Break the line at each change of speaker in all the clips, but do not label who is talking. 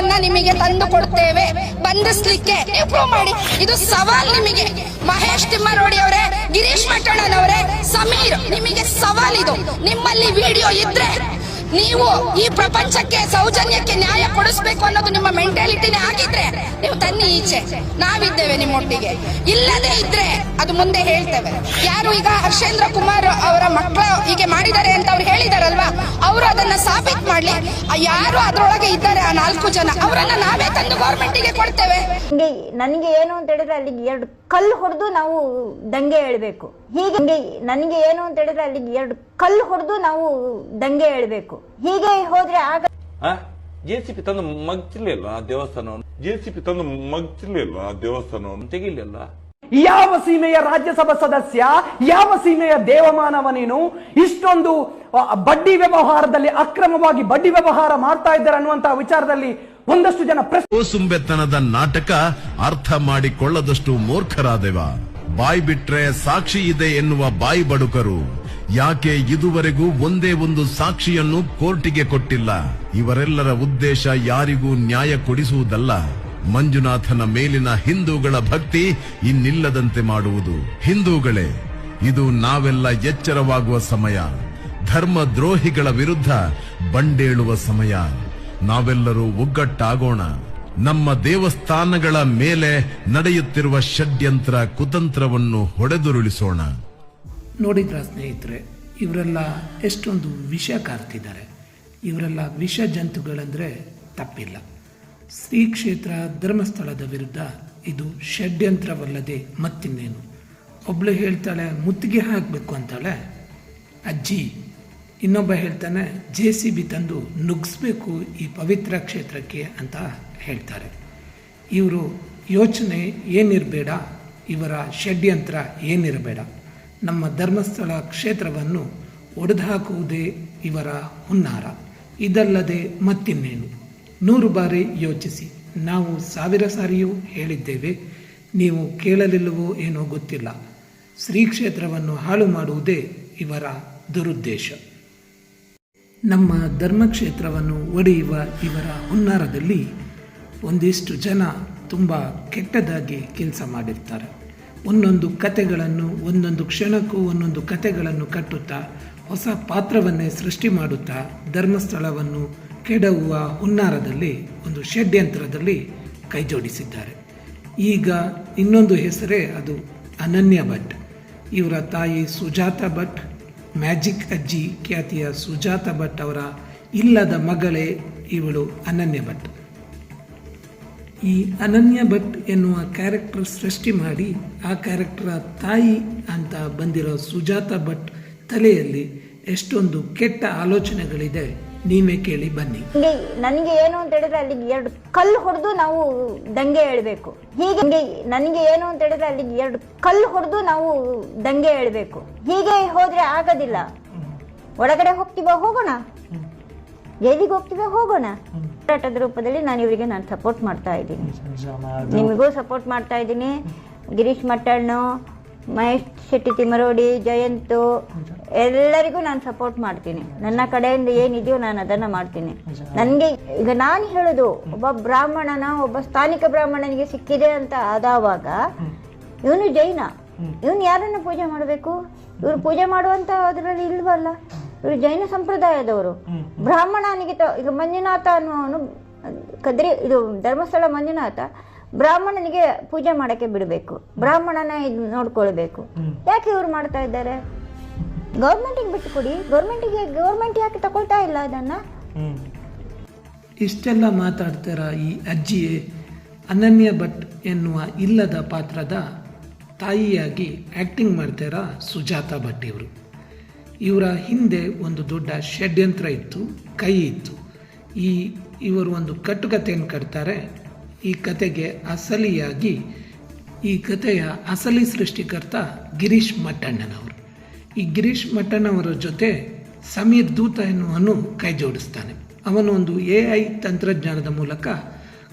ಸತ್ಯವನ್ನ ನಿಮಗೆ ತಂದು ಕೊಡ್ತೇವೆ. ಬಂಧಿಸ್ಲಿಕ್ಕೆ ಪ್ರೂವ್ ಮಾಡಿ. ಇದು ಸವಾಲ್ ನಿಮಗೆ. ಮಹೇಶ್ ತಿಮ್ಮರೋಡಿ ಅವರೇ, ಗಿರೀಶ್ ಮಟ್ಟಣ್ಣನವರೇ, ಸಮೀರ್, ನಿಮಗೆ ಸವಾಲ್ ಇದು. ನಿಮ್ಮಲ್ಲಿ ವಿಡಿಯೋ ಇದ್ರೆ ನೀವು ಈ ಪ್ರಪಂಚಕ್ಕೆ ಸೌಜನ್ಯಕ್ಕೆ ನ್ಯಾಯ ಕೊಡಿಸ್ಬೇಕು ಅನ್ನೋದು ನಿಮ್ಮ ಮೆಂಟಾಲಿಟಿನೇ ಆಗಿದ್ರೆ ನೀವು ತನ್ನಿ ಈಚೆ. ನಾವಿದ್ದೇವೆ ನಿಮ್ಮೊಟ್ಟಿಗೆ. ಇಲ್ಲದೆ ಇದ್ರೆ ಅದು ಮುಂದೆ ಹೇಳ್ತೇವೆ. ಯಾರು ಈಗ ಹರ್ಷೇಂದ್ರ ಕುಮಾರ್ ಅವರ ಮಕ್ಕಳು ಹೀಗೆ ಮಾಡಿದ್ದಾರೆ ಅಂತ ಅವ್ರು ಹೇಳಿದಾರಲ್ವಾ? ಅವರು ಅದನ್ನ ಸಾಬೀತ್ ಮಾಡ್ಲಿ. ಯಾರು ಅದ್ರೊಳಗೆ ಇದ್ದಾರೆ ಆ ನಾಲ್ಕು ಜನ? ಅವರನ್ನ ನಾವೇ ತಂದು ಗೌರ್ಮೆಂಟಿಗೆ ಕೊಡ್ತೇವೆ.
ನನಗೆ ಏನು ಅಂತ ಹೇಳಿದ್ರೆ ಅಲ್ಲಿಗೆ ಎರಡು ಕಲ್ಲು ಹೊಡೆದು ನಾವು ದಂಗೆ ಹೇಳ್ಬೇಕು. ಹೀಗೆ ಹಂಗೆ ನನಗೆ ಏನು ಅಂತ ಹೇಳಿದ್ರೆ ಅಲ್ಲಿ ಎರಡು ಕಲ್ಲು ಹೊಡೆದು ನಾವು ದಂಗೆ ಹೇಳ್ಬೇಕು. ಹೀಗೆ ಹೋದ್ರೆ ಆಗ
ಜೆ ಸಿ ಪಿ ತಂದು ಮಗ್ತಿರ್ಲಿಲ್ಲ ಆ ದೇವಸ್ಥಾನವನ್ನು? ಜೆ ಸಿ ಪಿ ತಂದು ಮಗ್ತಿರ್ಲಿಲ್ಲ ಆ ದೇವಸ್ಥಾನವನ್ನು? ತೆಗಿಲಿಲ್ಲ.
ಯಾವ ಸೀಮೆಯ ರಾಜ್ಯಸಭಾ ಸದಸ್ಯ ಯಾವ ಸೀಮೆಯ ದೇವಮಾನವ ನೀನು ಇಷ್ಟೊಂದು ಬಡ್ಡಿ ವ್ಯವಹಾರದಲ್ಲಿ ಅಕ್ರಮವಾಗಿ ಬಡ್ಡಿ ವ್ಯವಹಾರ ಮಾಡ್ತಾ ಇದ್ದಾರೆ ಅನ್ನುವಂತಹ ವಿಚಾರದಲ್ಲಿ ಒಂದಷ್ಟು ಜನ ಪ್ರೆಸ್
ನಾಟಕ ಅರ್ಥ ಮಾಡಿಕೊಳ್ಳದಷ್ಟು ಮೂರ್ಖರಾದೆವ. ಬಾಯಿ ಬಿಟ್ರೆ ಸಾಕ್ಷಿ ಇದೆ ಎನ್ನುವ ಬಾಯಿ ಬಡುಕರು. ಯಾಕೆ ಇದುವರೆಗೂ ಒಂದೇ ಒಂದು ಸಾಕ್ಷಿಯನ್ನು ಕೋರ್ಟಿಗೆ ಕೊಟ್ಟಿಲ್ಲ? ಇವರೆಲ್ಲರ ಉದ್ದೇಶ ಯಾರಿಗೂ ನ್ಯಾಯ ಕೊಡಿಸುವುದಲ್ಲ. ಮಂಜುನಾಥನ ಮೇಲಿನ ಹಿಂದೂಗಳ ಭಕ್ತಿ ಇನ್ನಿಲ್ಲದಂತೆ ಮಾಡುವುದು. ಹಿಂದೂಗಳೇ, ಇದು ನಾವೆಲ್ಲ ಎಚ್ಚರವಾಗುವ ಸಮಯ. ಧರ್ಮ ದ್ರೋಹಿಗಳ ವಿರುದ್ಧ ಬಂಡೇಳುವ ಸಮಯ. ನಾವೆಲ್ಲರೂ ಒಗ್ಗಟ್ಟಾಗೋಣ. ನಮ್ಮ ದೇವಸ್ಥಾನಗಳ ಮೇಲೆ ನಡೆಯುತ್ತಿರುವ ಷಡ್ಯಂತ್ರ ಕುತಂತ್ರವನ್ನು ಹೊಡೆದುರುಳಿಸೋಣ.
ನೋಡಿದ್ರ ಸ್ನೇಹಿತರೆ, ಇವರೆಲ್ಲ ಎಷ್ಟೊಂದು ವಿಷ ಕಾರ್ತಿದ್ದಾರೆ. ಇವರೆಲ್ಲ ವಿಷ ಜಂತುಗಳಂದರೆ ತಪ್ಪಿಲ್ಲ. ಶ್ರೀ ಕ್ಷೇತ್ರ ಧರ್ಮಸ್ಥಳದ ವಿರುದ್ಧ ಇದು ಷಡ್ಯಂತ್ರವಲ್ಲದೆ ಮತ್ತಿನ್ನೇನು. ಒಬ್ಳು ಹೇಳ್ತಾಳೆ, ಮುತ್ತಿಗೆ ಹಾಕಬೇಕು ಅಂತಾಳೆ. ಅಜ್ಜಿ ಇನ್ನೊಬ್ಬ ಹೇಳ್ತಾನೆ, ಜೆ ಸಿ ಬಿ ತಂದು ನುಗ್ಗಿಸ್ಬೇಕು ಈ ಪವಿತ್ರ ಕ್ಷೇತ್ರಕ್ಕೆ ಅಂತ ಹೇಳ್ತಾರೆ. ಇವರು ಯೋಚನೆ ಏನಿರಬೇಡ, ಇವರ ಷಡ್ಯಂತ್ರ ಏನಿರಬೇಡ. ನಮ್ಮ ಧರ್ಮಸ್ಥಳ ಕ್ಷೇತ್ರವನ್ನು ಒಡೆದುಹಾಕುವುದೇ ಇವರ ಹುನ್ನಾರ. ಇದಲ್ಲದೆ ಮತ್ತಿನ್ನೇನು? ನೂರು ಬಾರಿ ಯೋಚಿಸಿ. ನಾವು ಸಾವಿರ ಸಾರಿಯೂ ಹೇಳಿದ್ದೇವೆ, ನೀವು ಕೇಳಲಿಲ್ಲವೋ ಏನೋ ಗೊತ್ತಿಲ್ಲ. ಶ್ರೀ ಕ್ಷೇತ್ರವನ್ನು ಹಾಳು ಮಾಡುವುದೇ ಇವರ ದುರುದ್ದೇಶ. ನಮ್ಮ ಧರ್ಮಕ್ಷೇತ್ರವನ್ನು ಒಡೆಯುವ ಇವರ ಹುನ್ನಾರದಲ್ಲಿ ಒಂದಿಷ್ಟು ಜನ ತುಂಬ ಕೆಟ್ಟದಾಗಿ ಕೆಲಸ ಮಾಡಿರ್ತಾರೆ. ಒಂದೊಂದು ಕತೆಗಳನ್ನು, ಒಂದೊಂದು ಕ್ಷಣಕ್ಕೂ ಒಂದೊಂದು ಕತೆಗಳನ್ನು ಕಟ್ಟುತ್ತಾ, ಹೊಸ ಪಾತ್ರವನ್ನೇ ಸೃಷ್ಟಿ ಮಾಡುತ್ತಾ, ಧರ್ಮಸ್ಥಳವನ್ನು ಕೆಡವುವ ಹುನ್ನಾರದಲ್ಲಿ, ಒಂದು ಷಡ್ಯಂತ್ರದಲ್ಲಿ ಕೈಜೋಡಿಸಿದ್ದಾರೆ. ಈಗ ಇನ್ನೊಂದು ಹೆಸರೇ ಅದು ಅನನ್ಯ ಭಟ್. ಇವರ ತಾಯಿ ಸುಜಾತ ಭಟ್ ಮ್ಯಾಜಿಕ್ ಅಜ್ಜಿ ಖ್ಯಾತಿಯ ಸುಜಾತ ಭಟ್ ಅವರ ಇಲ್ಲದ ಮಗಳೇ ಇವಳು ಅನನ್ಯ ಭಟ್. ಈ ಅನನ್ಯ ಭಟ್ ಎನ್ನುವ ಕ್ಯಾರೆಕ್ಟರ್ ಸೃಷ್ಟಿ ಮಾಡಿ ಆ ಕ್ಯಾರೆಕ್ಟರ್ ತಾಯಿ ಅಂತ ಬಂದಿರೋ ಸುಜಾತ ಭಟ್ ತಲೆಯಲ್ಲಿ ಎಷ್ಟೊಂದು ಕೆಟ್ಟ ಆಲೋಚನೆಗಳಿದೆ. ನೀವೇ ಕೇಳಿ ಬನ್ನಿ.
ಹಂಗೆ ನನಗೆ ಏನು ಅಂತ ಹೇಳಿದ್ರೆ ಅಲ್ಲಿಗೆ ಎರಡು ಕಲ್ಲು ಹೊಡೆದು ನಾವು ದಂಗೆ ಹೇಳ್ಬೇಕು. ಹೀಗೆ ಹಂಗೆ ನನಗೆ ಏನು ಅಂತ ಹೇಳಿದ್ರೆ ಅಲ್ಲಿಗೆ ಎರಡು ಕಲ್ಲು ಹೊಡೆದು ನಾವು ದಂಗೆ ಹೇಳ್ಬೇಕು. ಹೀಗೆ ಹೋದ್ರೆ ಆಗೋದಿಲ್ಲ. ಒಳಗಡೆ ಹೋಗ್ತೀವ ಹೋಗೋಣ. ಜೈಲಿಗೆ ಹೋಗ್ತೀವ ಹೋಗೋಣ. ಹೋರಾಟದ ರೂಪದಲ್ಲಿ ನಾನು ಇವರಿಗೆ ನಾನು ಸಪೋರ್ಟ್ ಮಾಡ್ತಾ ಇದ್ದೀನಿ. ನಿಮಗೂ ಸಪೋರ್ಟ್ ಮಾಡ್ತಾ ಇದ್ದೀನಿ. ಗಿರೀಶ್ ಮಟ್ಟಣ್ಣು ಮಹೇಶ್ ಶೆಟ್ಟಿ ತಿಮರೋಡಿ ಜಯಂತು ಎಲ್ಲರಿಗೂ ನಾನು ಸಪೋರ್ಟ್ ಮಾಡ್ತೀನಿ. ನನ್ನ ಕಡೆಯಿಂದ ಏನಿದೆಯೋ ನಾನು ಅದನ್ನ ಮಾಡ್ತೀನಿ. ನನಗೆ ಈಗ ನಾನು ಹೇಳೋದು, ಒಬ್ಬ ಬ್ರಾಹ್ಮಣನ, ಒಬ್ಬ ಸ್ಥಾನಿಕ ಬ್ರಾಹ್ಮಣನಿಗೆ ಸಿಕ್ಕಿದೆ ಅಂತ ಆದವಾಗ ಇವನು ಜೈನ. ಇವನು ಯಾರನ್ನ ಪೂಜೆ ಮಾಡಬೇಕು? ಇವರು ಪೂಜೆ ಮಾಡುವಂತ ಅದರಲ್ಲಿ ಇಲ್ವಲ್ಲ? ಇವರು ಜೈನ ಸಂಪ್ರದಾಯದವರು. ಬ್ರಾಹ್ಮಣನಿಗೆ ಈಗ ಮಂಜುನಾಥ ಅನ್ನುವನು ಕದ್ರಿ, ಇದು ಧರ್ಮಸ್ಥಳ ಮಂಜುನಾಥ. ಬ್ರಾಹ್ಮಣನಿಗೆ ಪೂಜೆ ಮಾಡಕ್ಕೆ ಬಿಡಬೇಕು. ಬ್ರಾಹ್ಮಣನ ಇದು ನೋಡ್ಕೊಳ್ಬೇಕು. ಯಾಕೆ ಇವ್ರು ಮಾಡ್ತಾ ಇದ್ದಾರೆ? ಗೌರ್ಮೆಂಟಿಗೆ ಬಿಟ್ಟು ಕೊಡಿ ಗೌರ್ಮೆಂಟಿಗೆ ಗೌರ್ಮೆಂಟ್ ಯಾಕೆ ತಗೊಳ್ತಾ ಇಲ್ಲ ಅದನ್ನ?
ಇಷ್ಟೆಲ್ಲ ಮಾತಾಡ್ತಾರ ಈ ಅಜ್ಜಿಯೇ? ಅನನ್ಯ ಭಟ್ ಎನ್ನುವ ಇಲ್ಲದ ಪಾತ್ರದ ತಾಯಿಯಾಗಿ ಆ್ಯಕ್ಟಿಂಗ್ ಮಾಡ್ತಾರ ಸುಜಾತ ಭಟ್ ಇವರು. ಇವರ ಹಿಂದೆ ಒಂದು ದೊಡ್ಡ ಷಡ್ಯಂತ್ರ ಇತ್ತು ಕೈ ಇತ್ತು. ಈ ಇವರು ಒಂದು ಕಟ್ಟುಕತೆಯನ್ನು ಕಟ್ತಾರೆ. ಈ ಕತೆಗೆ ಅಸಲಿಯಾಗಿ ಈ ಕಥೆಯ ಅಸಲಿ ಸೃಷ್ಟಿಕರ್ತ ಗಿರೀಶ್ ಮಟ್ಟಣ್ಣನವರು. ಈ ಗಿರೀಶ್ ಮಟ್ಟಣ್ಣವರ ಜೊತೆ ಸಮೀರ್ ದೂತ ಎನ್ನುವನು ಕೈ ಜೋಡಿಸ್ತಾನೆ. ಅವನು ಒಂದು ಎ ಐ ತಂತ್ರಜ್ಞಾನದ ಮೂಲಕ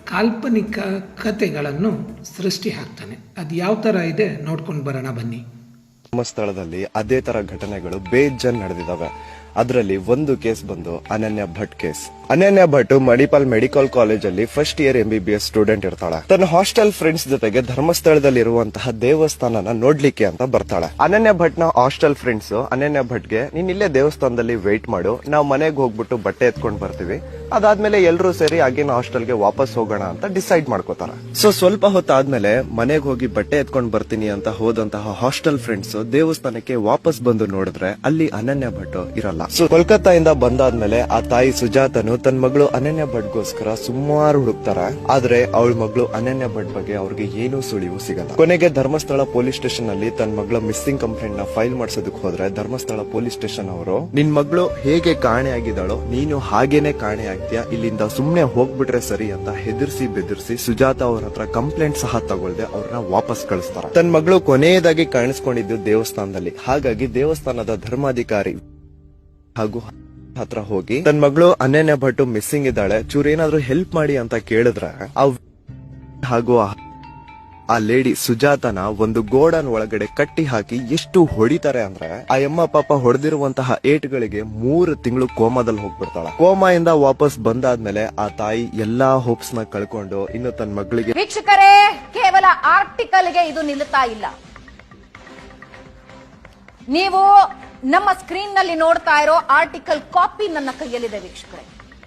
ಕಾಲ್ಪನಿಕ ಕತೆಗಳನ್ನು ಸೃಷ್ಟಿ ಹಾಕ್ತಾನೆ. ಅದು ಯಾವ ಥರ ಇದೆ ನೋಡ್ಕೊಂಡು ಬರೋಣ ಬನ್ನಿ.
ಧರ್ಮಸ್ಥಳದಲ್ಲಿ ಅದೇ ಥರ ಘಟನೆಗಳು ಬೇಜನ್ ನಡೆದಿದ್ದಾವೆ. ಅದರಲ್ಲಿ ಒಂದು ಕೇಸ್ ಬಂದು Ananya Bhat case. Ananya Bhat Manipal medical college ಅಲ್ಲಿ first year M B B S student ಇರ್ತಾಳೆ. ತನ್ನ ಹಾಸ್ಟೆಲ್ ಫ್ರೆಂಡ್ಸ್ ಜೊತೆಗೆ ಧರ್ಮಸ್ಥಳದಲ್ಲಿ ಇರುವಂತಹ ದೇವಸ್ಥಾನನ ನೋಡ್ಲಿಕ್ಕೆ ಅಂತ ಬರ್ತಾಳೆ. ಅನನ್ಯ ಭಟ್ನ ಹಾಸ್ಟೆಲ್ ಫ್ರೆಂಡ್ಸ್ ಅನನ್ಯ ಭಟ್ಗೆ, ನೀನ್ ಇಲ್ಲೇ ದೇವಸ್ಥಾನದಲ್ಲಿ ವೇಟ್ ಮಾಡು. ನಾವು ಮನೆಗೆ ಹೋಗ್ಬಿಟ್ಟು ಬಟ್ಟೆ ಎತ್ಕೊಂಡ್ ಬರ್ತೀವಿ. ಅದಾದ್ಮೇಲೆ ಎಲ್ಲರೂ ಸೇರಿ ಆಗಿನ ಹಾಸ್ಟೆಲ್ಗೆ ವಾಪಸ್ ಹೋಗೋಣ ಅಂತ ಡಿಸೈಡ್ ಮಾಡ್ಕೋತಾರ. ಸೊ ಸ್ವಲ್ಪ ಹೊತ್ತಾದ್ಮೇಲೆ ಮನೆಗೆ ಹೋಗಿ ಬಟ್ಟೆ ಎತ್ಕೊಂಡ್ ಬರ್ತೀನಿ ಅಂತ ಹೋದಂತಹ ಹಾಸ್ಟೆಲ್ ಫ್ರೆಂಡ್ಸ್ ದೇವಸ್ಥಾನಕ್ಕೆ ವಾಪಸ್ ಬಂದು ನೋಡಿದ್ರೆ ಅಲ್ಲಿ ಅನನ್ಯ ಭಟ್ ಇರಲ್ಲ. ಸೊ ಕೋಲ್ಕತ್ತಾಯಿಂದ ಬಂದಾದ್ಮೇಲೆ ಆ ತಾಯಿ ಸುಜಾತನು ತನ್ನ ಮಗಳು ಅನನ್ಯ ಭಟ್ಗೋಸ್ಕರ ಸುಮಾರು ಹುಡುಕ್ತಾರ. ಆದ್ರೆ ಅವಳ ಮಗಳು ಅನನ್ಯ ಭಟ್ ಬಗ್ಗೆ ಅವ್ರಿಗೆ ಏನೂ ಸುಳಿವು ಸಿಗಲ್ಲ. ಕೊನೆಗೆ ಧರ್ಮಸ್ಥಳ ಪೊಲೀಸ್ ಸ್ಟೇಷನ್ ಅಲ್ಲಿ ತನ್ನ ಮಗಳ ಮಿಸ್ಸಿಂಗ್ ಕಂಪ್ಲೇಂಟ್ನ ಫೈಲ್ ಮಾಡಿಸೋದಕ್ಕೆ ಹೋದ್ರೆ ಧರ್ಮಸ್ಥಳ ಪೊಲೀಸ್ ಸ್ಟೇಷನ್ ಅವರು, ನಿನ್ ಮಗಳು ಹೇಗೆ ಕಾಣೆ ಆಗಿದ್ದಾಳೋ ನೀನು ಹಾಗೇನೆ ಕಾಣೆ ಆಗ್ತೀಯಾ ಇಲ್ಲಿಂದ ಸುಮ್ನೆ ಹೋಗ್ಬಿಟ್ರೆ ಸರಿ ಅಂತ ಹೆದರ್ಸಿ ಬೆದರ್ಸಿ ಸುಜಾತ ಅವ್ರ ಹತ್ರ ಕಂಪ್ಲೇಂಟ್ ಸಹ ತಗೊಳ್ದೆ ಅವ್ರನ್ನ ವಾಪಸ್ ಕಳಿಸ್ತಾರ. ತನ್ನ ಮಗಳು ಕೊನೆಯದಾಗಿ ಕಾಣಿಸ್ಕೊಂಡಿದ್ದು ದೇವಸ್ಥಾನದಲ್ಲಿ. ಹಾಗಾಗಿ ದೇವಸ್ಥಾನದ ಧರ್ಮಾಧಿಕಾರಿ ಹಾಗೂ ಹತ್ರ ಹೋಗಿ ತನ್ನ ಮಗಳು ಅನನ್ಯ ಭಟ್ಟು ಮಿಸ್ಸಿಂಗ್ ಇದ್ದಾಳೆ, ಚೂರ್ ಏನಾದ್ರೂ ಹೆಲ್ಪ್ ಮಾಡಿ ಅಂತ ಕೇಳಿದ್ರೆ ಹಾಗೂ ಆ- ಲೇಡಿ ಸುಜಾತನ ಒಂದು ಗೋಡನ್ ಒಳಗಡೆ ಕಟ್ಟಿ ಹಾಕಿ ಎಷ್ಟು ಹೊಡಿತಾರೆ ಅಂದ್ರೆ, ಆ ಯಮ್ಮ ಪಾಪ ಹೊಡೆದಿರುವಂತಹ ಏಟ್ಗಳಿಗೆ ಮೂರು ತಿಂಗಳು ಕೋಮಾದಲ್ಲಿ ಹೋಗ್ಬಿಡ್ತಾಳೆ. ಇಂದ ವಾಪಸ್ ಬಂದಾದ್ಮೇಲೆ ಆ ತಾಯಿ ಎಲ್ಲಾ ಹೋಪ್ಸ್ನ ಕಳ್ಕೊಂಡು ಇನ್ನು ತನ್ನ ಮಗಳಿಗೆ
ವೀಕ್ಷಕರೇ, ಕೇವಲ ಆರ್ಟಿಕಲ್ಗೆ ಇದು ನಿಲ್ಲುತ್ತಾ ಇಲ್ಲ. ನೀವು ನಮ್ಮ ಸ್ಕ್ರೀನ್ನಲ್ಲಿ ನೋಡ್ತಾ ಇರೋ ಆರ್ಟಿಕಲ್ ಕಾಪಿ ನನ್ನ ಕೈಯಲ್ಲಿದೆ ವೀಕ್ಷಕರೇ.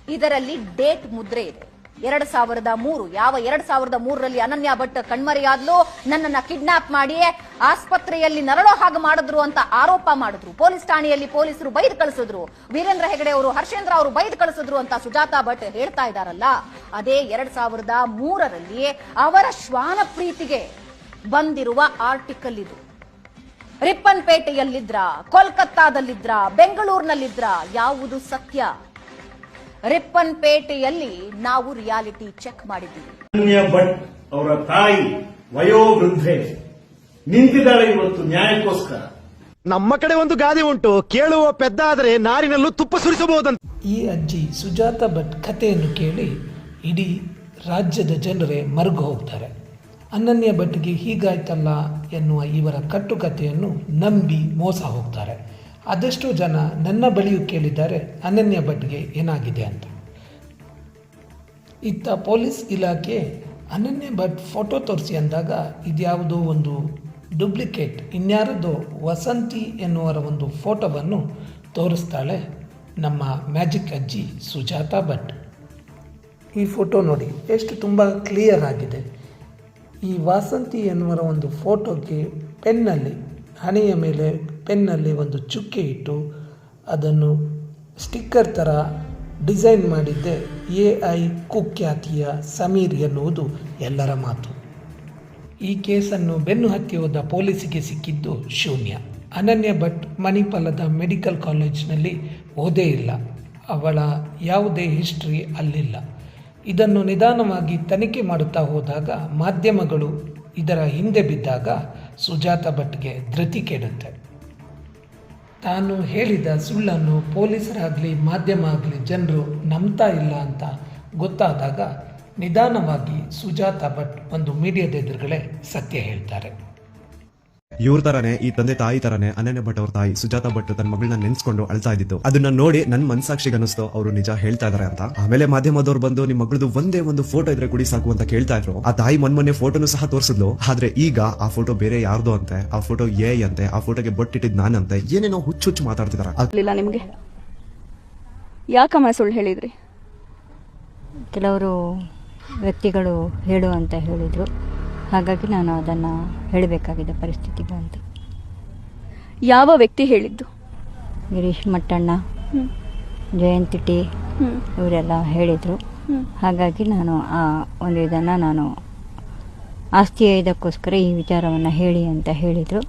ಇದರಲ್ಲಿ ಡೇಟ್ ಮುದ್ರೆ ಇದೆ. ಎರಡ್ ಸಾವಿರದ ಮೂರು, ಯಾವ ಎರಡ್ ಸಾವಿರದ ಮೂರರಲ್ಲಿ ಅನನ್ಯ ಭಟ್ ಕಣ್ಮರೆಯಾದ್ಲು, ನನ್ನನ್ನ ಕಿಡ್ನಾಪ್ ಮಾಡಿ ಆಸ್ಪತ್ರೆಯಲ್ಲಿ ನರಳೋ ಹಾಗೆ ಮಾಡಿದ್ರು ಅಂತ ಆರೋಪ ಮಾಡಿದ್ರು. ಪೊಲೀಸ್ ಠಾಣೆಯಲ್ಲಿ ಪೊಲೀಸರು ಬೈದ್ ಕಳಿಸಿದ್ರು. ವೀರೇಂದ್ರ ಹೆಗಡೆ ಅವರು, ಹರ್ಷೇಂದ್ರ ಅವರು ಬೈದ್ ಕಳಿಸಿದ್ರು ಅಂತ ಸುಜಾತಾ ಭಟ್ ಹೇಳ್ತಾ ಇದಾರಲ್ಲ ಅದೇ ಎರಡ್ ಸಾವಿರದ ಮೂರರಲ್ಲಿ ಅವರ ಶ್ವಾನ ಪ್ರೀತಿಗೆ ಬಂದಿರುವ ಆರ್ಟಿಕಲ್ ಇದು. ರಿಪ್ಪನ್ಪೇಟೆಯಲ್ಲಿದ್ರ ಕೋಲ್ಕತ್ತಾದಲ್ಲಿದ್ರ ಬೆಂಗಳೂರಿನಲ್ಲಿದ್ರ ಯಾವುದು ಸತ್ಯ? ರಿಪ್ಪನ್ಪೇಟೆಯಲ್ಲಿ ನಾವು ರಿಯಾಲಿಟಿ ಚೆಕ್ ಮಾಡಿದ್ದೀವಿ.
ಭಟ್ ಅವರ ತಾಯಿ ವಯೋವೃದ್ಧೆ ನಿಂತಿದ್ದಾಳೆ ಇವತ್ತು ನ್ಯಾಯಕ್ಕೋಸ್ಕರ.
ನಮ್ಮ ಕಡೆ ಒಂದು ಗಾದೆ ಉಂಟು ಕೇಳುವ ಪೆದ್ದ ಆದರೆ ನಾರಿನಲ್ಲೂ ತುಪ್ಪ ಸುರಿಸಬಹುದಂತ.
ಈ ಅಜ್ಜಿ ಸುಜಾತ ಭಟ್ ಕಥೆಯನ್ನು ಕೇಳಿ ಇಡೀ ರಾಜ್ಯದ ಜನರೇ ಮರುಗು ಹೋಗ್ತಾರೆ. ಅನನ್ಯ ಭಟ್ಗೆ ಹೀಗಾಯ್ತಲ್ಲ ಎನ್ನುವ ಇವರ ಕಟ್ಟುಕತೆಯನ್ನು ನಂಬಿ ಮೋಸ ಹೋಗ್ತಾರೆ. ಅದೆಷ್ಟೋ ಜನ ನನ್ನ ಬಳಿಯೂ ಕೇಳಿದ್ದಾರೆ, ಅನನ್ಯ ಭಟ್ಗೆ ಏನಾಗಿದೆ ಅಂತ. ಇತ್ತ ಪೊಲೀಸ್ ಇಲಾಖೆ ಅನನ್ಯ ಭಟ್ ಫೋಟೋ ತೋರಿಸಿ ಅಂದಾಗ ಇದ್ಯಾವುದೋ ಒಂದು ಡುಪ್ಲಿಕೇಟ್, ಇನ್ಯಾರದೋ ವಸಂತಿ ಎನ್ನುವರ ಒಂದು ಫೋಟೋವನ್ನು ತೋರಿಸ್ತಾಳೆ ನಮ್ಮ ಮ್ಯಾಜಿಕ್ ಅಜ್ಜಿ ಸುಜಾತಾ ಭಟ್. ಈ ಫೋಟೋ ನೋಡಿ, ಎಷ್ಟು ತುಂಬ ಕ್ಲಿಯರ್ ಆಗಿದೆ. ಈ ವಾಸಂತಿ ಎನ್ನುವರ ಒಂದು ಫೋಟೋಗೆ ಪೆನ್ನಲ್ಲಿ, ಹಣೆಯ ಮೇಲೆ ಪೆನ್ನಲ್ಲಿ ಒಂದು ಚುಕ್ಕೆ ಇಟ್ಟು ಅದನ್ನು ಸ್ಟಿಕ್ಕರ್ ಥರ ಡಿಸೈನ್ ಮಾಡಿದ್ದೆ. ಎ ಐ ಕುಖ್ಯಾತಿಯ ಸಮೀರ್ ಎನ್ನುವುದು ಎಲ್ಲರ ಮಾತು. ಈ ಕೇಸನ್ನು ಬೆನ್ನು ಹತ್ತಿ ಹೋದ ಪೊಲೀಸಿಗೆ ಸಿಕ್ಕಿದ್ದು ಶೂನ್ಯ. ಅನನ್ಯ ಭಟ್ ಮಣಿಪಾಲದ ಮೆಡಿಕಲ್ ಕಾಲೇಜ್ನಲ್ಲಿ ಓದೇ ಇಲ್ಲ. ಅವಳ ಯಾವುದೇ ಹಿಸ್ಟ್ರಿ ಅಲ್ಲಿಲ್ಲ. ಇದನ್ನು ನಿಧಾನವಾಗಿ ತನಿಖೆ ಮಾಡುತ್ತಾ ಹೋದಾಗ ಮಾಧ್ಯಮಗಳು ಇದರ ಹಿಂದೆ ಬಿದ್ದಾಗ ಸುಜಾತ ಭಟ್ಗೆ ಧೃತಿ ಕೆಡುತ್ತೆ. ತಾನು ಹೇಳಿದ ಸುಳ್ಳನ್ನು ಪೊಲೀಸರಾಗಲಿ, ಮಾಧ್ಯಮ ಆಗಲಿ ಜನರು ನಂಬ್ತಾ ಇಲ್ಲ ಅಂತ ಗೊತ್ತಾದಾಗ ನಿಧಾನವಾಗಿ ಸುಜಾತ ಭಟ್ ಒಂದು ಮೀಡಿಯಾದ ಎದುರುಗಡೆ ಸತ್ಯ ಹೇಳ್ತಾರೆ.
ಇವ್ರ ತರನೇ ಈ ತಂದೆ ತಾಯಿ ತರನೇ ಅನನ್ಯ ಭಟ್ ಅವ್ರ ತಾಯಿ ಸುಜಾತ ಭಟ್ ತನ್ನ ಮಗಳನ್ನ ನೆನ್ಸ್ಕೊಂಡು ಅಳ್ತಾ ಇದ್ದಿತ್ತು ಅದನ್ನ ನೋಡಿ ನನ್ ಮನ್ಸಾಕ್ಷಿಗೆ ಅನಿಸ್ತು ಅವರು ನಿಜ ಹೇಳ್ತಾ ಇದಾರೆ ಅಂತ. ಆಮೇಲೆ ಮಾಧ್ಯಮದವ್ರು ಬಂದು ನಿಮ್ ಮಗಳದು ಒಂದೇ ಒಂದು ಫೋಟೋ ಇದ್ರೆ ಕುಡಿ ಸಾಕು ಅಂತ ಕೇಳ್ತಾ ಇದ್ರು. ಆ ತಾಯಿ ಮೊನ್ನೆ ಫೋಟೋನು ಸಹ ತೋರಿಸಿದ್ಲು. ಆದ್ರೆ ಈಗ ಆ ಫೋಟೋ ಬೇರೆ ಯಾರ್ದು ಅಂತೆ ಆ ಫೋಟೋ ಏ ಅಂತೆ ಆ ಫೋಟೋಗೆ ಬೊಟ್ಟಿಟ್ಟಿದ್ ನಾನಂತೆ ಏನೇನೋ ಹುಚ್ಚು ಹುಚ್ಚು ಮಾತಾಡ್ತಿದಾರೆ.
ನಿಮ್ಗೆ ನಿಮಗೆ. ಯಾಕಮ್ಮ ಸುಳ್ಳು ಹೇಳಿದ್ರಿ?
ಕೆಲವರು ವ್ಯಕ್ತಿಗಳು ಹೇಳು ಅಂತ ಹೇಳಿದರು. ಹಾಗಾಗಿ ನಾನು ಅದನ್ನು ಹೇಳಬೇಕಾಗಿದೆ ಪರಿಸ್ಥಿತಿ ಬಂತು
ಯಾವ ವ್ಯಕ್ತಿ ಹೇಳಿದ್ದು?
ಗಿರೀಶ್ ಮಟ್ಟಣ್ಣ ಜಯಂತಿ ಟಿ ಇವರೆಲ್ಲ ಹೇಳಿದರು. ಹಾಗಾಗಿ ನಾನು ಆ ಒಂದು ಇದನ್ನು ನಾನು ಆಸ್ತಿಯ ಇದಕ್ಕೋಸ್ಕರ ಈ ವಿಚಾರವನ್ನು ಹೇಳಿ ಅಂತ ಹೇಳಿದರು.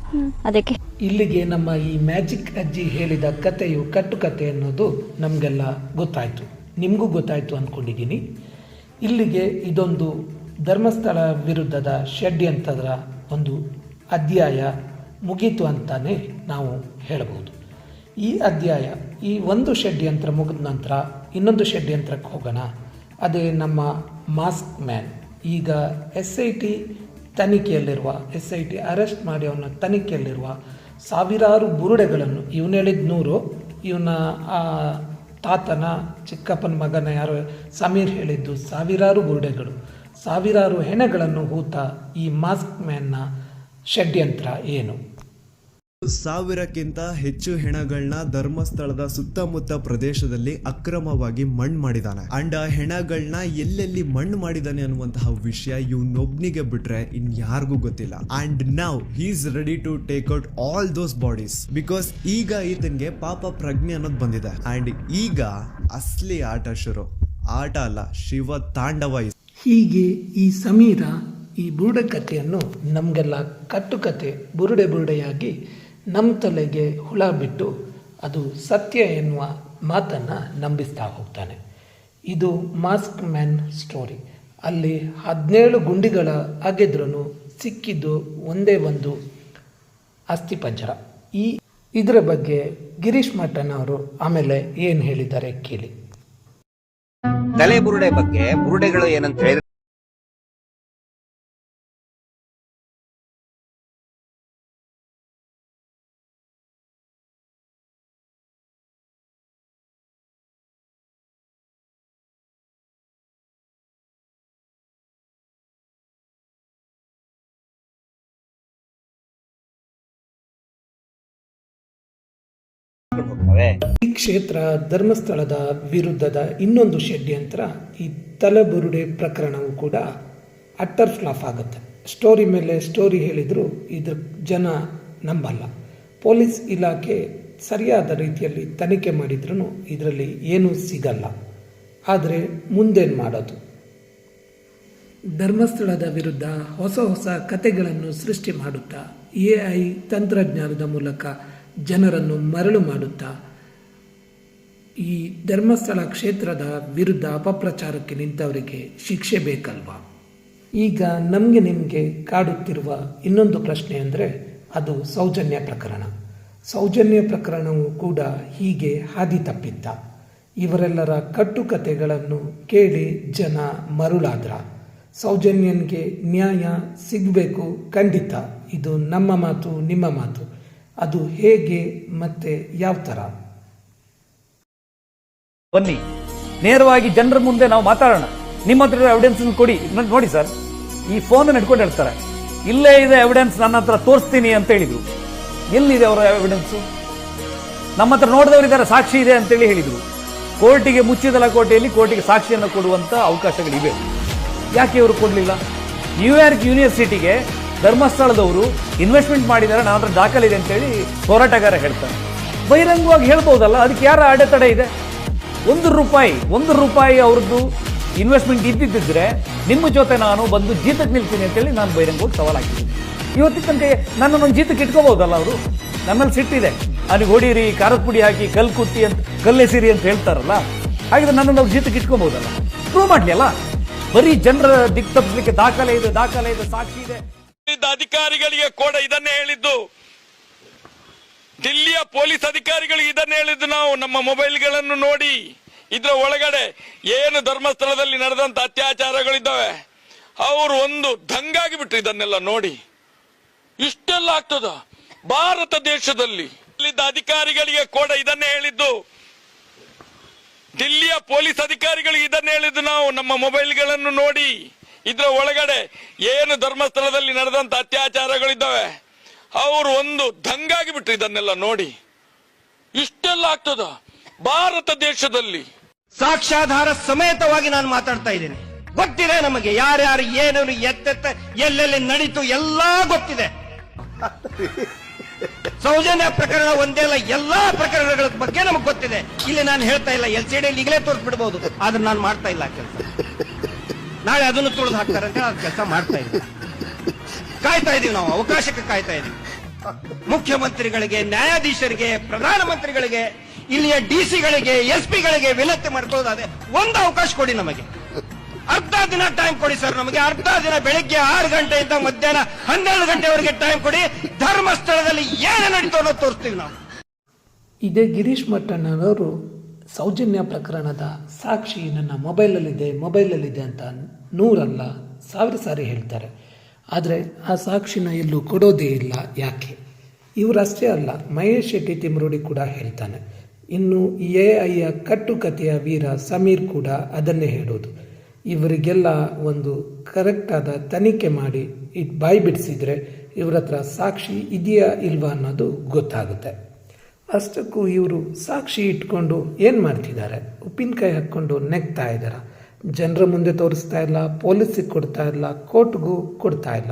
ಅದಕ್ಕೆ
ಇಲ್ಲಿಗೆ ನಮ್ಮ ಈ ಮ್ಯಾಜಿಕ್ ಅಜ್ಜಿ ಹೇಳಿದ ಕಥೆಯು ಕಟ್ಟುಕತೆ ಅನ್ನೋದು ನಮಗೆಲ್ಲ ಗೊತ್ತಾಯಿತು. ನಿಮಗೂ ಗೊತ್ತಾಯಿತು ಅಂದ್ಕೊಂಡಿದ್ದೀನಿ ಇಲ್ಲಿಗೆ ಇದೊಂದು ಧರ್ಮಸ್ಥಳ ವಿರುದ್ಧದ ಷಡ್ಯಂತ್ರದ ಒಂದು ಅಧ್ಯಾಯ ಮುಗೀತು ಅಂತಾನೆ ನಾವು ಹೇಳಬಹುದು. ಈ ಅಧ್ಯಾಯ, ಈ ಒಂದು ಷಡ್ಯಂತ್ರ ಮುಗಿದ ನಂತರ ಇನ್ನೊಂದು ಷಡ್ಯಂತ್ರಕ್ಕೆ ಹೋಗೋಣ. ಅದೇ ನಮ್ಮ ಮಾಸ್ಕ್ ಮ್ಯಾನ್. ಈಗ ಎಸ್ ಐ ಟಿ ತನಿಖೆಯಲ್ಲಿರುವ ಎಸ್ ಐ ಟಿ ಅರೆಸ್ಟ್ ಮಾಡಿ ಅವನ ತನಿಖೆಯಲ್ಲಿರುವ ಸಾವಿರಾರು ಬುರುಡೆಗಳನ್ನು, ಇವನು ಹೇಳಿದ ನೂರು, ಇವನ ತಾತನ ಚಿಕ್ಕಪ್ಪನ ಮಗನ ಯಾರು, ಸಮೀರ್ ಹೇಳಿದ್ದು ಸಾವಿರಾರು ಬುರುಡೆಗಳು. ಸಾವಿರಾರು ಹೆಣಗಳನ್ನು ಹೂತ ಈ ಮಾಸ್ಕ್ ಮ್ಯಾನ್ನ ಷಡ್ಯಂತ್ರ ಏನು?
ಸಾವಿರಕ್ಕಿಂತ ಹೆಚ್ಚು ಹೆಣಗಳನ್ನ ಧರ್ಮಸ್ಥಳದ ಸುತ್ತಮುತ್ತ ಪ್ರದೇಶದಲ್ಲಿ ಅಕ್ರಮವಾಗಿ ಮಣ್ಣು ಮಾಡಿದಾನೆ. ಅಂಡ್ ಆ ಹೆಣಗಳನ್ನ ಎಲ್ಲೆಲ್ಲಿ ಮಣ್ಣು ಮಾಡಿದಾನೆ ಅನ್ನುವಂತಹ ವಿಷಯ ಇವನೊಬ್ನಿಗೆ ಬಿಟ್ರೆ ಇನ್ ಯಾರಿಗೂ ಗೊತ್ತಿಲ್ಲ. And now is ready to take out all those bodies. Because ಈಗ ಈತನ್ಗೆ ಪಾಪ ಪ್ರಜ್ಞೆ ಅನ್ನೋದು ಬಂದಿದೆ. ಅಂಡ್ ಈಗ ಅಸ್ಲಿ ಆಟ ಶುರು. ಆಟ ಅಲ್ಲ, ಶಿವ ತಾಂಡವ is
ಹೀಗೆ ಈ ಸಮೀರ, ಈ ಬುರುಡೆ ಕಥೆಯನ್ನು ನಮಗೆಲ್ಲ ಕಟ್ಟುಕತೆ, ಬುರುಡೆ ಬುರುಡೆಯಾಗಿ ನಮ್ಮ ತಲೆಗೆ ಹುಳ ಬಿಟ್ಟು ಅದು ಸತ್ಯ ಎನ್ನುವ ಮಾತನ್ನು ನಂಬಿಸ್ತಾ ಹೋಗ್ತಾನೆ. ಇದು ಮಾಸ್ಕ್ ಮ್ಯಾನ್ ಸ್ಟೋರಿ. ಅಲ್ಲಿ ಹದಿನೇಳು ಗುಂಡಿಗಳ ಅಗೆದ್ರೂ ಸಿಕ್ಕಿದ್ದು ಒಂದೇ ಒಂದು ಅಸ್ಥಿಪಂಜರ. ಈ ಇದರ ಬಗ್ಗೆ ಗಿರೀಶ್ ಮಠನ್ ಅವರು ಆಮೇಲೆ ಏನು ಹೇಳಿದ್ದಾರೆ ಕೇಳಿ.
ತಲೆ ಬುರುಡೆ ಬಗ್ಗೆ ಬುರುಡೆಗಳು ಏನಂತ ಹೇಳಿದ್ರೆ
ಈ ಕ್ಷೇತ್ರ ಧರ್ಮಸ್ಥಳದ ವಿರುದ್ಧದ ಇನ್ನೊಂದು ಷಡ್ಯಂತ್ರ ಈ ತಲೆಬುರುಡೆ ಪ್ರಕರಣವು ಕೂಡ ಅಟ್ಟರ್ ಫ್ಲಾಫ್ ಆಗುತ್ತೆ. ಸ್ಟೋರಿ ಮೇಲೆ ಸ್ಟೋರಿ ಹೇಳಿದ್ರು ಇದ್ರ ಜನ ನಂಬಲ್ಲ. ಪೊಲೀಸ್ ಇಲಾಖೆ ಸರಿಯಾದ ರೀತಿಯಲ್ಲಿ ತನಿಖೆ ಮಾಡಿದ್ರೂ ಇದರಲ್ಲಿ ಏನೂ ಸಿಗಲ್ಲ. ಆದರೆ ಮುಂದೇನು ಮಾಡೋದು? ಧರ್ಮಸ್ಥಳದ ವಿರುದ್ಧ ಹೊಸ ಹೊಸ ಕತೆಗಳನ್ನು ಸೃಷ್ಟಿ ಮಾಡುತ್ತಾ ಎ ಐ ತಂತ್ರಜ್ಞಾನದ ಮೂಲಕ ಜನರನ್ನು ಮರಳು ಮಾಡುತ್ತಾ, ಈ ಧರ್ಮಸ್ಥಳ ಕ್ಷೇತ್ರದ ವಿರುದ್ಧ ಅಪಪ್ರಚಾರಕ್ಕೆ ನಿಂತವರಿಗೆ ಶಿಕ್ಷೆ ಬೇಕಲ್ವಾ? ಈಗ ನಮಗೆ ನಿಮಗೆ ಕಾಡುತ್ತಿರುವ ಇನ್ನೊಂದು ಪ್ರಶ್ನೆ ಅಂದರೆ, ಅದು ಸೌಜನ್ಯ ಪ್ರಕರಣ. ಸೌಜನ್ಯ ಪ್ರಕರಣವು ಕೂಡ ಹೀಗೆ ಹಾದಿ ತಪ್ಪಿದ್ದ. ಇವರೆಲ್ಲರ ಕಟ್ಟುಕತೆಗಳನ್ನು ಕೇಳಿ ಜನ ಮರುಳಾದ್ರ. ಸೌಜನ್ಯನಿಗೆ ನ್ಯಾಯ ಸಿಗಬೇಕು ಖಂಡಿತ. ಇದು ನಮ್ಮ ಮಾತು, ನಿಮ್ಮ ಮಾತು. ಅದು ಹೇಗೆ ಮತ್ತೆ ಯಾವ ಥರ
ಬನ್ನಿ. ನೇರವಾಗಿ ಜನರ ಮುಂದೆ ನಾವು ಮಾತಾಡೋಣ. ನಿಮ್ಮ ಹತ್ರ ಎವಿಡೆನ್ಸ್ ಕೊಡಿ. ನೋಡಿ ಸರ್, ಈ ಫೋನ್ ಇಟ್ಕೊಂಡು ಹೇಳ್ತಾರೆ. ಇಲ್ಲೇ ಇದೆ ಎವಿಡೆನ್ಸ್ ನನ್ನ ಹತ್ರ ತೋರಿಸ್ತೀನಿ ಅಂತ ಹೇಳಿದ್ರು. ಎಲ್ಲಿದೆ ಅವರ ಎವಿಡೆನ್ಸ್ ನಮ್ಮ ಹತ್ರ ನೋಡಿದವರಿದ್ದಾರೆ ಸಾಕ್ಷಿ ಇದೆ ಅಂತೇಳಿ ಹೇಳಿದ್ರು. ಕೋರ್ಟಿಗೆ, ಮುಚ್ಚಿದಲ ಕೋಟೆಯಲ್ಲಿ ಕೋರ್ಟಿಗೆ ಸಾಕ್ಷಿಯನ್ನು ಕೊಡುವಂತ ಅವಕಾಶಗಳಿವೆ. ಯಾಕೆ ಇವರು ಕೊಡಲಿಲ್ಲ? ನ್ಯೂಯಾರ್ಕ್ ಯೂನಿವರ್ಸಿಟಿಗೆ ಧರ್ಮಸ್ಥಳದವರು ಇನ್ವೆಸ್ಟ್ಮೆಂಟ್ ಮಾಡಿದ್ದಾರೆ ನನ್ನ ಹತ್ರ ದಾಖಲೆ ಇದೆ ಅಂತೇಳಿ ಹೋರಾಟಗಾರ ಹೇಳ್ತಾರೆ. ಬಹಿರಂಗವಾಗಿ ಹೇಳ್ಬೋದಲ್ಲ, ಅದಕ್ಕೆ ಯಾರ ಅಡೆತಡೆ ಇದೆ? ಒಂದು ರೂಪಾಯಿ ಒಂದು ರೂಪಾಯಿ ಅವ್ರದ್ದು ಇನ್ವೆಸ್ಟ್ಮೆಂಟ್ ಇದ್ದಿದ್ದರೆ ನಿಮ್ಮ ಜೊತೆ ನಾನು ಬಂದು ಜೀತಕ್ಕೆ ನಿಲ್ತೀನಿ ಅಂತೇಳಿ ನಾನು ಬಹಿರಂಗವಾಗಿ ಸವಾಲು ಹಾಕಿದ್ದೀನಿ ಇವತ್ತಿನ ತನಕ ನನ್ನನ್ನೊಂದು ಜೀತಕ್ಕೆ ಇಟ್ಕೋಬೋದಲ್ಲ ಅವರು? ನನ್ನಲ್ಲಿ ಸಿಟ್ಟಿದೆ ಅಲ್ಲಿ ಹೊಡೀರಿ ಖಾರದ ಪುಡಿ ಹಾಕಿ, ಕಲ್ಲು ಕುತ್ತಿ ಅಂತ, ಕಲ್ಲೆಸಿರಿ ಅಂತ ಹೇಳ್ತಾರಲ್ಲ? ಹಾಗಿದ್ರೆ ನನ್ನನ್ನು ಅವ್ರು ಜೀತಕ್ಕೆ ಇಟ್ಕೋಬೋದಲ್ಲ? ಪ್ರೂವ್ ಮಾಡಲಿ ಅಲ್ಲ? ಬರೀ ಜನರ ದಿಕ್ಕು ತಪ್ಪಿಸ್ಲಿಕ್ಕೆ ದಾಖಲೆ ಇದೆ ದಾಖಲೆ ಇದೆ, ಸಾಕ್ಷಿ ಇದೆ.
ಅಧಿಕಾರಿಗಳಿಗೆ ಕೂಡ ಇದನ್ನೇ ಹೇಳಿದ್ದು. ದಿಲ್ಲಿಯ ಪೊಲೀಸ್ ಅಧಿಕಾರಿಗಳಿಗೆ ಇದನ್ನೇ ಹೇಳಿದ್ದು ನಾವು. ನಮ್ಮ ಮೊಬೈಲ್ಗಳನ್ನು ನೋಡಿ. ಇದರ ಒಳಗಡೆ ಏನು ಧರ್ಮಸ್ಥಳದಲ್ಲಿ ನಡೆದಂತ ಅತ್ಯಾಚಾರಗಳಿದ್ದಾವೆ. ಅವರು ಒಂದು ದಂಗಾಗಿ ಬಿಟ್ರು ಇದನ್ನೆಲ್ಲ ನೋಡಿ. ಇಷ್ಟೆಲ್ಲ ಆಗ್ತದ? ಭಾರತ ದೇಶದಲ್ಲಿ ಅಧಿಕಾರಿಗಳಿಗೆ ಕೂಡ ಇದನ್ನೇ ಹೇಳಿದ್ದು. ದಿಲ್ಲಿಯ ಪೊಲೀಸ್ ಅಧಿಕಾರಿಗಳಿಗೆ ಇದನ್ನೇ ಹೇಳಿದ್ದು ನಾವು. ನಮ್ಮ ಮೊಬೈಲ್ಗಳನ್ನು ನೋಡಿ. ಇದರ ಒಳಗಡೆ ಏನು ಧರ್ಮಸ್ಥಳದಲ್ಲಿ ನಡೆದಂತ ಅತ್ಯಾಚಾರಗಳಿದ್ದಾವೆ, ಅವರು ಒಂದು ದಂಗಾಗಿ ಬಿಟ್ರು ಇದನ್ನೆಲ್ಲ ನೋಡಿ. ಇಷ್ಟೆಲ್ಲ ಆಗ್ತದ? ಭಾರತ ದೇಶದಲ್ಲಿ
ಸಾಕ್ಷ್ಯಾಧಾರ ಸಮೇತವಾಗಿ ನಾನು ಮಾತಾಡ್ತಾ ಇದ್ದೇನೆ. ಗೊತ್ತಿದೆ ನಮಗೆ ಯಾರ್ಯಾರು ಏನೇನು ಎತ್ತೆತ್ತ, ಎಲ್ಲೆಲ್ಲಿ ನಡೀತು, ಎಲ್ಲಾ ಗೊತ್ತಿದೆ. ಸೌಜನ್ಯ ಪ್ರಕರಣ ಒಂದೇ ಅಲ್ಲ, ಎಲ್ಲಾ ಪ್ರಕರಣಗಳ ಬಗ್ಗೆ ನಮಗೆ ಗೊತ್ತಿದೆ. ಇಲ್ಲಿ ನಾನು ಹೇಳ್ತಾ ಇಲ್ಲ ಎಲ್ ಸಿ ಡಿ ಈಗಲೇ ತೋರಿಸ್ಬಿಡ್ಬಹುದು ಆದ್ರೆ ನಾನು ಮಾಡ್ತಾ ಇಲ್ಲ ಕೆಲಸ. ನಾಳೆ ಅದನ್ನು ತೊಳೆದು ಹಾಕ್ತಾರೆ ಅಂತ ಹೇಳಿ ಕೆಲಸ ಮಾಡ್ತಾ ಇದ್ದೀವಿ ಕಾಯ್ತಾ ಇದೀವಿ ನಾವು, ಅವಕಾಶಕ್ಕೆ ಕಾಯ್ತಾ ಇದೀವಿ. ಮುಖ್ಯಮಂತ್ರಿಗಳಿಗೆ, ನ್ಯಾಯಾಧೀಶರಿಗೆ, ಪ್ರಧಾನಮಂತ್ರಿಗಳಿಗೆ, ಇಲ್ಲಿಯ ಡಿಸಿಗಳಿಗೆ ಎಸ್ ಪಿಗಳಿಗೆ ವಿನಂತಿ ಮಾಡ್ಕೊಳ್ಳೋದಾದ್ರೆ ಒಂದು ಅವಕಾಶ ಕೊಡಿ ನಮಗೆ. ಅರ್ಧ ದಿನ ಟೈಮ್ ಕೊಡಿ ಸರ್ ನಮಗೆ. ಅರ್ಧ ದಿನ ಬೆಳಿಗ್ಗೆ ಆರು ಗಂಟೆಯಿಂದ ಮಧ್ಯಾಹ್ನ ಹನ್ನೆರಡು ಗಂಟೆವರೆಗೆ ಟೈಮ್ ಕೊಡಿ. ಧರ್ಮಸ್ಥಳದಲ್ಲಿ ಏನು ನಡೀತು ಅನ್ನೋದು ತೋರಿಸ್ತೀವಿ ನಾವು.
ಇದೇ ಗಿರೀಶ್ ಮಟ್ಟಣ್ಣನವರು ಸೌಜನ್ಯ ಪ್ರಕರಣದ ಸಾಕ್ಷಿ ನನ್ನ ಮೊಬೈಲಲ್ಲಿದೆ ಮೊಬೈಲಲ್ಲಿದೆ ಅಂತ ನೂರಲ್ಲ, ಸಾವಿರ ಸಾರಿ ಹೇಳ್ತಾರೆ. ಆದರೆ ಆ ಸಾಕ್ಷಿನ ಎಲ್ಲೂ ಕೊಡೋದೇ ಇಲ್ಲ, ಯಾಕೆ? ಇವರಷ್ಟೇ ಅಲ್ಲ, ಮಹೇಶ್ ಶೆಟ್ಟಿ ತಿಮ್ರೋಡಿ ಕೂಡ ಹೇಳ್ತಾನೆ. ಇನ್ನು ಎ ಐಯ ಕಟ್ಟುಕತೆಯ ವೀರ ಸಮೀರ್ ಕೂಡ ಅದನ್ನೇ ಹೇಳೋದು. ಇವರಿಗೆಲ್ಲ ಒಂದು ಕರೆಕ್ಟಾದ ತನಿಖೆ ಮಾಡಿ ಇಟ್ ಬಾಯಿ ಬಿಡಿಸಿದರೆ ಇವ್ರ ಹತ್ರ ಸಾಕ್ಷಿ ಇದೆಯಾ ಇಲ್ವಾ ಅನ್ನೋದು ಗೊತ್ತಾಗುತ್ತೆ. ಅಷ್ಟಕ್ಕೂ ಇವರು ಸಾಕ್ಷಿ ಇಟ್ಕೊಂಡು ಏನು ಮಾಡ್ತಿದ್ದಾರೆ? ಉಪ್ಪಿನಕಾಯಿ ಹಾಕ್ಕೊಂಡು ನೆಗ್ತಾ ಇದ್ದಾರೆ? ಜನರ ಮುಂದೆ ತೋರಿಸ್ತಾ ಇಲ್ಲ, ಪೊಲೀಸಿಗೆ ಕೊಡ್ತಾ ಇಲ್ಲ, ಕೋರ್ಟ್ಗೂ ಕೊಡ್ತಾ ಇಲ್ಲ.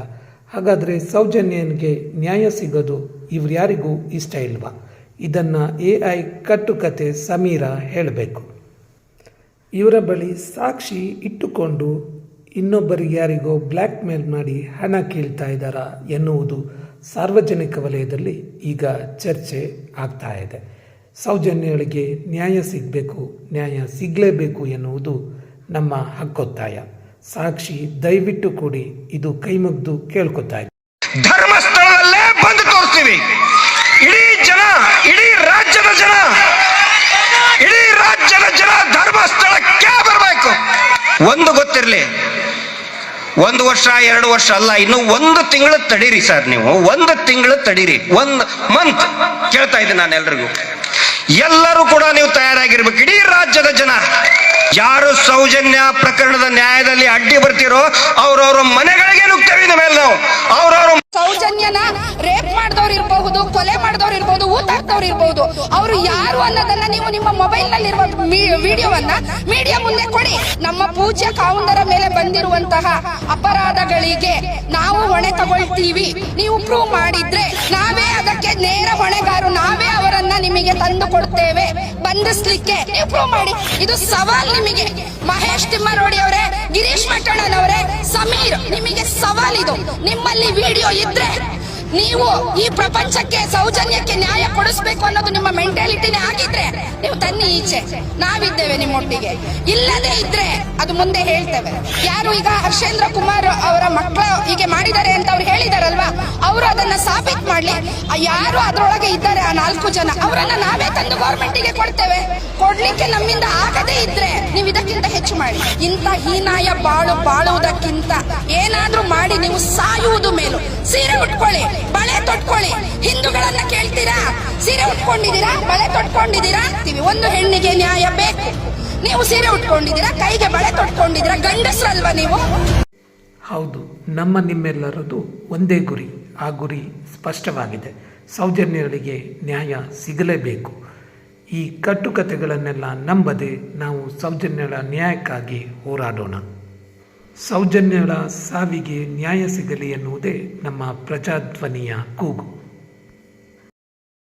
ಹಾಗಾದರೆ ಸೌಜನ್ಯನಿಗೆ ನ್ಯಾಯ ಸಿಗೋದು ಇವ್ರು ಯಾರಿಗೂ ಇಷ್ಟ ಇಲ್ವಾ? ಇದನ್ನು ಎ ಐ ಕಟ್ಟುಕತೆ ಸಮೀರ ಹೇಳಬೇಕು. ಇವರ ಬಳಿ ಸಾಕ್ಷಿ ಇಟ್ಟುಕೊಂಡು ಇನ್ನೊಬ್ಬರಿಗೆ ಯಾರಿಗೋ ಬ್ಲ್ಯಾಕ್ ಮೇಲ್ ಮಾಡಿ ಹಣ ಕೇಳ್ತಾ ಇದ್ದಾರಾ ಎನ್ನುವುದು ಸಾರ್ವಜನಿಕ ವಲಯದಲ್ಲಿ ಈಗ ಚರ್ಚೆ ಆಗ್ತಾ ಇದೆ. ಸೌಜನ್ಯಗಳಿಗೆ ನ್ಯಾಯ ಸಿಗಬೇಕು, ನ್ಯಾಯ ಸಿಗಲೇಬೇಕು ಎನ್ನುವುದು ನಮ್ಮ ಹಕ್ಕೊತ್ತಾಯ. ಸಾಕ್ಷಿ ದಯವಿಟ್ಟು ಕೂಡಿ ಇದು ಕೈಮುಗ್ದು ಕೇಳ್ಕೊತಾ ಇದೆ
ಧರ್ಮಸ್ಥಳದಲ್ಲೇ ಬಂದು ತೋರಿಸ್ತೀವಿ. ಇಡೀ ಜನ, ಇಡೀ ರಾಜ್ಯದ ಜನ, ಇಡೀ ರಾಜ್ಯದ ಜನ ಧರ್ಮಸ್ಥಳಕ್ಕೆ ಬರಬೇಕು. ಒಂದು ಗೊತ್ತಿರಲಿ ಒಂದು ವರ್ಷ, ಎರಡು ವರ್ಷ ಅಲ್ಲ, ಇನ್ನು ಒಂದು ತಿಂಗಳು ತಡೀರಿ ಸರ್ ನೀವು. ಒಂದು ತಿಂಗಳು ತಡೀರಿ. ಒಂದು ಮಂತ್ ಕೇಳ್ತಾ ಇದ್ದೀನಿ ನಾನು ಎಲ್ರಿಗೂ. ಎಲ್ಲರೂ ಕೂಡ ನೀವು ತಯಾರಾಗಿರ್ಬೇಕು. ಇಡೀ ರಾಜ್ಯದ ಜನ. ಯಾರು ಸೌಜನ್ಯ ಪ್ರಕರಣದ ನ್ಯಾಯದಲ್ಲಿ ಅಡ್ಡಿ ಬರ್ತಿರೋ, ಅವ್ರವ್ರ ಮನೆಗಳಿಗೆ ನುಗ್ತೇವೆ ಮೇಲೆ ನಾವು, ಅವ್ರವ್ರ
ಸೌಜನ್ಯನ ರೇಪ್ ಮಾಡಿದವ್ರು ಇರಬಹುದು ಕೊಲೆ ಮಾಡಿದವ್ರು ಇರಬಹುದು ಊತಾಕ್ದವ್ರು ಇರಬಹುದು ಅವರು ಯಾರು ಅನ್ನೋದನ್ನ ನೀವು ನಿಮ್ಮ ಮೊಬೈಲ್ ನಲ್ಲಿರುವ ವಿಡಿಯೋವನ್ನ ಮೀಡಿಯಾ ಮುಂದೆ ಕೊಡಿ. ನಮ್ಮ ಪೂಜ್ಯ ಕಾವುಂದರ ಮೇಲೆ ಬಂದಿರುವಂತಹ ಅಪರಾಧಗಳಿಗೆ ನಾವು ಹೊಣೆ ತಗೊಳ್ತೀವಿ. ನೀವು ಪ್ರೂವ್ ಮಾಡಿದ್ರೆ ನಾವೇ ಅದಕ್ಕೆ ನೇರ ಹೊಣೆಗಾರು ನಾವೇ ಅವರನ್ನ ನಿಮಗೆ ತಂದು ಕೊಡ್ತೇವೆ. ಬಂಧಿಸ್ಲಿಕ್ಕೆ ನೀವು ಪ್ರೂವ್ ಮಾಡಿ. ಇದು ಸವಾಲ್ ನಿಮಗೆ. ಮಹೇಶ್ ತಿಮ್ಮರೋಡಿ ಅವರೇ, ಗಿರೀಶ್ ಮಟ್ಟಣ್ಣನವರೇ ಸಮೀರ್ ನಿಮಗೆ ಸವಾಲಿದು. ನಿಮ್ಮಲ್ಲಿ ವಿಡಿಯೋ ಇದ್ರೆ ನೀವು ಈ ಪ್ರಪಂಚಕ್ಕೆ ಸೌಜನ್ಯಕ್ಕೆ ನ್ಯಾಯ ಕೊಡಿಸ್ಬೇಕು ಅನ್ನೋದು ನಿಮ್ಮ ಮೆಂಟಾಲಿಟಿನೇ ಆಗಿದ್ರೆ ನೀವು ತನ್ನಿ ಈಚೆ. ನಾವಿದ್ದೇವೆ ನಿಮ್ಮೊಟ್ಟಿಗೆ. ಇಲ್ಲದೆ ಇದ್ರೆ ಅದು ಮುಂದೆ ಹೇಳ್ತೇವೆ. ಯಾರು ಈಗ ಹರ್ಷೇಂದ್ರ ಕುಮಾರ್ ಅವರ ಮಕ್ಕಳ ಹೀಗೆ ಮಾಡಿದ್ದಾರೆ ಅಂತ ಅವ್ರು ಹೇಳಿದಾರಲ್ವಾ? ಅವರು ಅದನ್ನ ಸಾಬೀತ್ ಮಾಡ್ಲಿ. ಯಾರು ಅದ್ರೊಳಗೆ ಇದ್ದಾರೆ ಆ ನಾಲ್ಕು ಜನ? ಅವರನ್ನ ನಾವೇ ತಂದು ಗೌರ್ಮೆಂಟಿಗೆ ಕೊಡ್ತೇವೆ. ಕೊಡ್ಲಿಕ್ಕೆ ನಮ್ಮಿಂದ ಆಗದೇ ಇದ್ರೆ ನೀವು ಇದಕ್ಕಿಂತ ಹೆಚ್ಚು ಮಾಡಿ. ಇಂಥ ಹೀನಾಯ ಬಾಳು ಬಾಳುವುದಕ್ಕಿಂತ ಏನಾದ್ರೂ ಮಾಡಿ ನೀವು ಸಾಯುವುದು ಮೇಲು. ಸೀರೆ ಉಟ್ಕೊಳ್ಳಿ. ಕೇಳ್ತೀರಾ ಸೀರೆ ಉಟ್ಕೊಂಡಿದ್ದೀರಾ? ಬಳೆ ತೊಟ್ಕೊಂಡಿದ್ದೀರಾ? ಅಂತೀವಿ ಒಂದು ಹೆಣ್ಣಿಗೆ ನ್ಯಾಯ ಬೇಕು. ನೀವು ಸೀರೆ ಉಟ್ಕೊಂಡಿದ್ದೀರಾ? ಕೈಗೆ ಬಳೆ ತೊಟ್ಕೊಂಡಿದ್ದೀರಾ? ಗಂಡಸ್ರಲ್ವಾ ನೀವು?
ಹೌದು. ನಮ್ಮ ನಿಮ್ಮೆಲ್ಲರದು ಒಂದೇ ಗುರಿ. ಆ ಗುರಿ ಸ್ಪಷ್ಟವಾಗಿದೆ. ಸೌಜನ್ಯಗಳಿಗೆ ನ್ಯಾಯ ಸಿಗಲೇಬೇಕು. ಈ ಕಟ್ಟುಕತೆಗಳನ್ನೆಲ್ಲ ನಂಬದೆ ನಾವು ಸೌಜನ್ಯಗಳ ನ್ಯಾಯಕ್ಕಾಗಿ ಹೋರಾಡೋಣ. ಸೌಜನ್ಯಗಳ ಸಾವಿಗೆ ನ್ಯಾಯ ಸಿಗಲಿ ಎನ್ನುವುದೇ ನಮ್ಮ ಪ್ರಜಾಧ್ವನಿಯ ಕೂಗು.